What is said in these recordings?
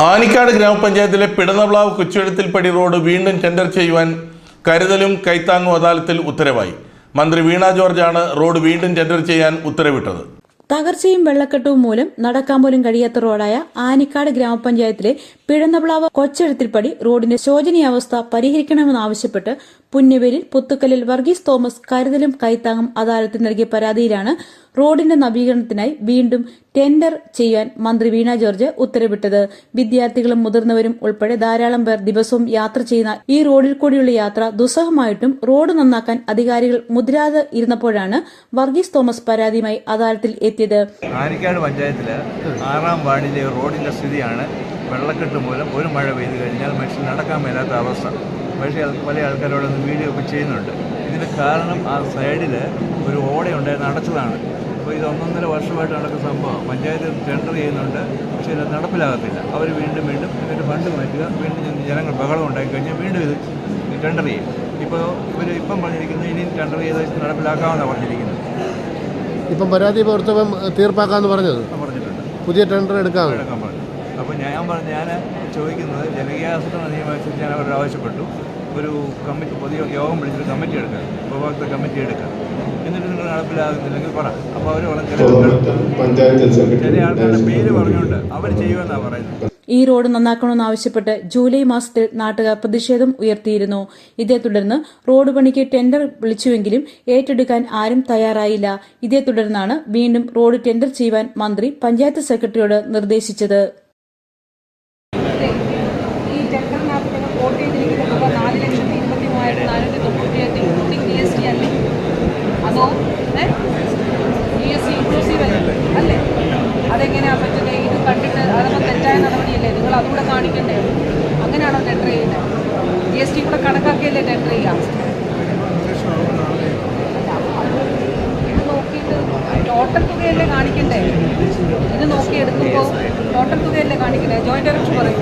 ആനിക്കാട് ഗ്രാമപഞ്ചായത്തിലെ പിടനവ്ളാവ് കൊച്ചുഴത്തിൽപ്പടി റോഡ് വീണ്ടും ടെൻഡർ ചെയ്യുവാൻ കരുതലും കൈത്താങ്ങും അദാലത്തിൽ ഉത്തരവായി. മന്ത്രി വീണ ജോർജാണ് റോഡ് വീണ്ടും ടെൻഡർ ചെയ്യാൻ ഉത്തരവിട്ടത്. തകർച്ചയും വെള്ളക്കെട്ടവും മൂലം നടക്കാൻ പോലും കഴിയാത്ത റോഡായ ആനിക്കാട് ഗ്രാമപഞ്ചായത്തിലെ പിഴന്നപ്ലാവ് കൊച്ചെഴുത്തിൽപ്പടി റോഡിന്റെ ശോചനീയാവസ്ഥ പരിഹരിക്കണമെന്നാവശ്യപ്പെട്ട് പുന്നവേലിൽ പുത്തുക്കലിൽ വർഗീസ് തോമസ് കരുതലും കൈത്താങ്ങും അദാലത്തിൽ നൽകിയ പരാതിയിലാണ് റോഡിന്റെ നവീകരണത്തിനായി വീണ്ടും ടെൻഡർ ചെയ്യാൻ മന്ത്രി വീണ ജോർജ് ഉത്തരവിട്ടത്. വിദ്യാർത്ഥികളും മുതിർന്നവരും ഉൾപ്പെടെ ധാരാളം പേർ ദിവസവും യാത്ര ചെയ്യുന്ന ഈ റോഡിൽ കൂടിയുള്ള യാത്ര ദുസ്സഹമായിട്ടും റോഡ് നന്നാക്കാൻ അധികാരികൾ മുതിരാതെ ഇരുന്നപ്പോഴാണ് വർഗീസ് തോമസ് പരാതിയുമായി അദാലത്തിൽ എത്തിയത്. ആനിക്കാട് പഞ്ചായത്തിൽ ആറാം വാർഡിലെ റോഡിന്റെ സ്ഥിതിയാണ് വെള്ളക്കെട്ട് മൂലം ഒരു മഴ പെയ്തു കഴിഞ്ഞാൽ മനുഷ്യൻ നടക്കാൻ മേലാത്ത അവസ്ഥ. പക്ഷേ പല ആൾക്കാരോടൊന്ന് വീഡിയോ ഒക്കെ ചെയ്യുന്നുണ്ട്. ഇതിന് കാരണം ആ സൈഡിൽ ഒരു ഓടയുണ്ടായിരുന്നു അടച്ചതാണ് അപ്പോൾ ഇത് ഒന്നൊന്നര വർഷമായിട്ട് നടക്കുന്ന സംഭവം. പഞ്ചായത്ത് ടെൻഡർ ചെയ്യുന്നുണ്ട്. പക്ഷേ ഇത് നടപ്പിലാകത്തില്ല. അവർ വീണ്ടും വീണ്ടും ഇതിന്റെ ഫണ്ട് മാറ്റുക. വീണ്ടും ജനങ്ങൾ ബഹളം ഉണ്ടാക്കി കഴിഞ്ഞാൽ വീണ്ടും ഇത് ടെൻഡർ ചെയ്യും. ഇപ്പോൾ ഇവർ ഇപ്പം പറഞ്ഞിരിക്കുന്നത് ഇനിയും ടെൻഡർ ചെയ്ത് നടപ്പിലാക്കാമെന്നാണ് പറഞ്ഞിരിക്കുന്നത്. ഇപ്പം പരാതി പ്രവർത്തനം തീർപ്പാക്കാമെന്ന് പറഞ്ഞത്? പറഞ്ഞിട്ടുണ്ട്. പുതിയ ടെൻഡർ എടുക്കാമെന്ന്? എടുക്കാൻ പറഞ്ഞു. അപ്പോൾ ഞാൻ പറഞ്ഞു ഞാൻ ചോദിക്കുന്നത് ജനകീയാസൂത്രണ നിയമമനുസരിച്ച് ഞാൻ അവരോട് ആവശ്യപ്പെട്ടു. ഒരു കമ്മിറ്റി പുതിയ യോഗം വിളിച്ചൊരു കമ്മിറ്റി എടുക്കുക ഉപഭോക്തൃ കമ്മിറ്റി എടുക്കുക എന്നിട്ട് നിങ്ങൾ നടപ്പിലാകുന്നില്ലെങ്കിൽ പറ. അപ്പോൾ അവർ വളരെ ചില പഞ്ചായത്ത് സെക്രട്ടറി ചില ആൾക്കാരുടെ പേര് പറഞ്ഞുകൊണ്ട് അവർ ചെയ്യുമെന്നാണ് പറയുന്നത്. ഈ റോഡ് നന്നാക്കണമെന്നാവശ്യപ്പെട്ട് ജൂലൈ മാസത്തിൽ നാട്ടുകാർ പ്രതിഷേധം ഉയർത്തിയിരുന്നു. ഇതേ തുടർന്ന് റോഡ് പണിക്ക് ടെൻഡർ വിളിച്ചുവെങ്കിലും ഏറ്റെടുക്കാൻ ആരും തയ്യാറായില്ല. ഇതേ തുടർന്നാണ് വീണ്ടും റോഡ് ടെൻഡർ ചെയ്യുവാൻ മന്ത്രി പഞ്ചായത്ത് സെക്രട്ടറിയോട് നിർദ്ദേശിച്ചത്. നിങ്ങൾ വോട്ട് ചെയ്തിരിക്കുന്ന തുക നാല് ലക്ഷത്തി ഇരുപത്തി മൂവായിരത്തി നാനൂറ്റി തൊണ്ണൂറ്റിയെട്ട് ഇൻക്ലൂഡിംഗ് ജി എസ് ടി അല്ലേ? അതോ ജി എസ് ടി ഇൻക്ലൂസീവ് അല്ലേ? അല്ലേ? അതെങ്ങനെയാ പറ്റുന്നത് ഇത് കണ്ടിട്ട് അതൊക്കെ തെറ്റായ നടപടിയല്ലേ? നിങ്ങൾ അതുകൂടെ കാണിക്കണ്ടേ? അങ്ങനെയാണോ ടെൻഡർ ചെയ്യുന്നത് ജി എസ് ടി കൂടെ കണക്കാക്കിയല്ലേ ടെൻഡർ ചെയ്യാം ടോട്ടൽ തുകയല്ലേ കാണിക്കണ്ടേ? ഇത് നോക്കി എടുക്കുമ്പോൾ ടോട്ടൽ തുകയല്ലേ കാണിക്കണ്ടേ? ജോയിന്റ് ഡയറക്ടർ പറയും.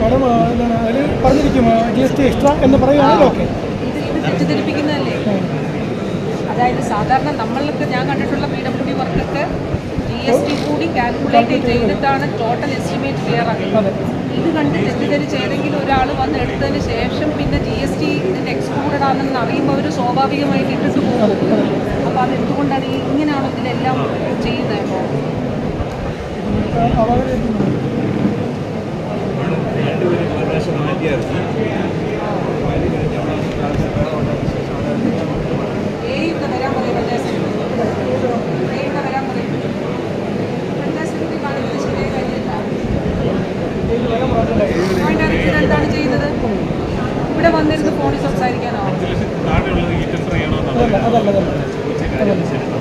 മാഡം എന്താണ് അതിൽ പറഞ്ഞിരിക്കും ജി എസ് ടി എക്സ്ട്രാ എന്ന് പറയുകയാണെങ്കിൽ ഓക്കെ തെറ്റിദ്ധരിപ്പിക്കുന്നതല്ലേ അതായത് സാധാരണ നമ്മൾക്ക് ഞാൻ കണ്ടിട്ടുള്ള പി ഡബ്ല്യു വർക്കൊക്കെ ജി എസ് ടി കൂടി കാൽക്കുലേറ്റ് ചെയ്തിട്ടാണ് ടോട്ടൽ എസ്റ്റിമേറ്റ് ക്ലിയർ ആക്കുന്നത്. ഇത് കണ്ട് തെറ്റിദ്ധരിച്ച് ഏതെങ്കിലും ഒരാൾ വന്ന് എടുത്തതിന് ശേഷം പിന്നെ ജി എസ് ടി ഇതിന്റെ എക്സ്ക്ലൂഡഡ് ആണെന്ന് അറിയുമ്പോൾ അവർ സ്വാഭാവികമായിട്ട് ഇട്ടിട്ട് പോകും. അപ്പോൾ അത് എന്തുകൊണ്ടാണ് ഈ ഇങ്ങനെയാണോ ഇതിലെല്ലാം ചെയ്യുന്നത്? ഇപ്പോൾ എന്താണ് ചെയ്യുന്നത് ഇവിടെ വന്നിരുന്ന് ഫോണിൽ സംസാരിക്കാനോ? അതല്ല അതല്ല അതല്ല. അതല്ല